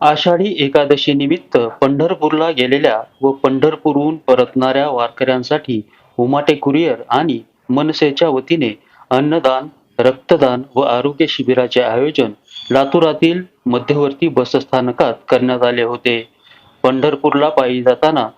आषाढी एकादशी निमित्त पंढरपूरला गेलेल्या व पंढरपूरहून परतणाऱ्या वारकऱ्यांसाठी उमाटे कुरिअर आणि मनसेच्या वतीने अन्नदान रक्तदान व आरोग्य शिबिराचे आयोजन लातूरातील मध्यवर्ती बसस्थानकात करण्यात आले होते. पंढरपूरला पायी जाताना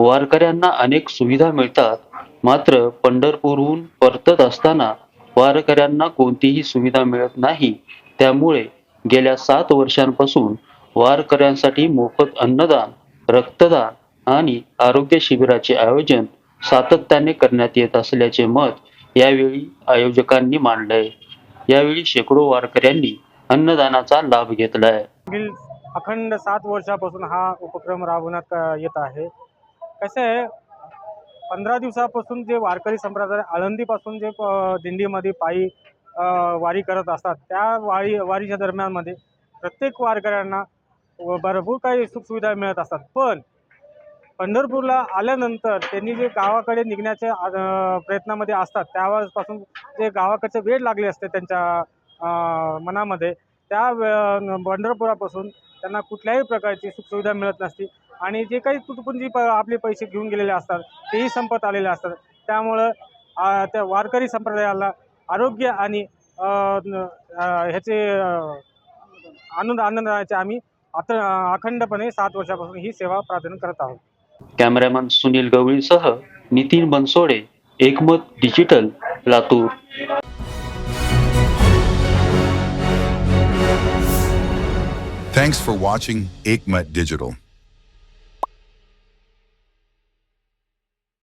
वारकऱ्यांना अनेक सुविधा मिळतात. मात्र पंढरपूरहून परतत असताना वारकऱ्यांना कोणतीही सुविधा मिळत नाही. त्यामुळे गेल्या सात वर्षांपासून वारकऱ्यांसाठी मोफत अन्नदान रक्तदान आणि आरोग्य शिबिराचे आयोजन सातत्याने करण्यात येत असल्याचे मत यावेळी आयोजकांनी मांडले यावेळी शेकडो वारकऱ्यांनी अन्नदानाचा लाभ घेतलाय. मागील अखंड सात वर्षापासून हा उपक्रम राबवण्यात येत आहे. कसं आहे पंधरा दिवसापासून जे वारकरी संप्रदाय आळंदीपासून जे दिंडीमध्ये पायी वारी करत असतात त्या वारी वारीच्या दरम्यानमध्ये प्रत्येक वारकऱ्यांना भरपूर काही सुखसुविधा मिळत असतात. पण पंढरपूरला आल्यानंतर त्यांनी जे गावाकडे निघण्याच्या प्रयत्नामध्ये असतात त्यावेळेसपासून जे गावाकडचे वेळ लागले असते त्यांच्या मनामध्ये त्या वे- पंढरपुरापासून त्यांना कुठल्याही प्रकारची सुखसुविधा मिळत नसते. आणि जे काही तुटपुंजी प आपले पैसे घेऊन गेलेले असतात तेही संपत आलेले असतात. त्यामुळं त्या वारकरी संप्रदायाला आरोग्य आणि ह्याचे आनंद आनंदाचे आम्ही आता अखंडपणे सात वर्षापासून ही सेवा प्राधान्य करत आहोत cameraman Sunil गवळीसह Nitin Bansode Ekmat digital Latur Thanks for watching Aikmat Digital.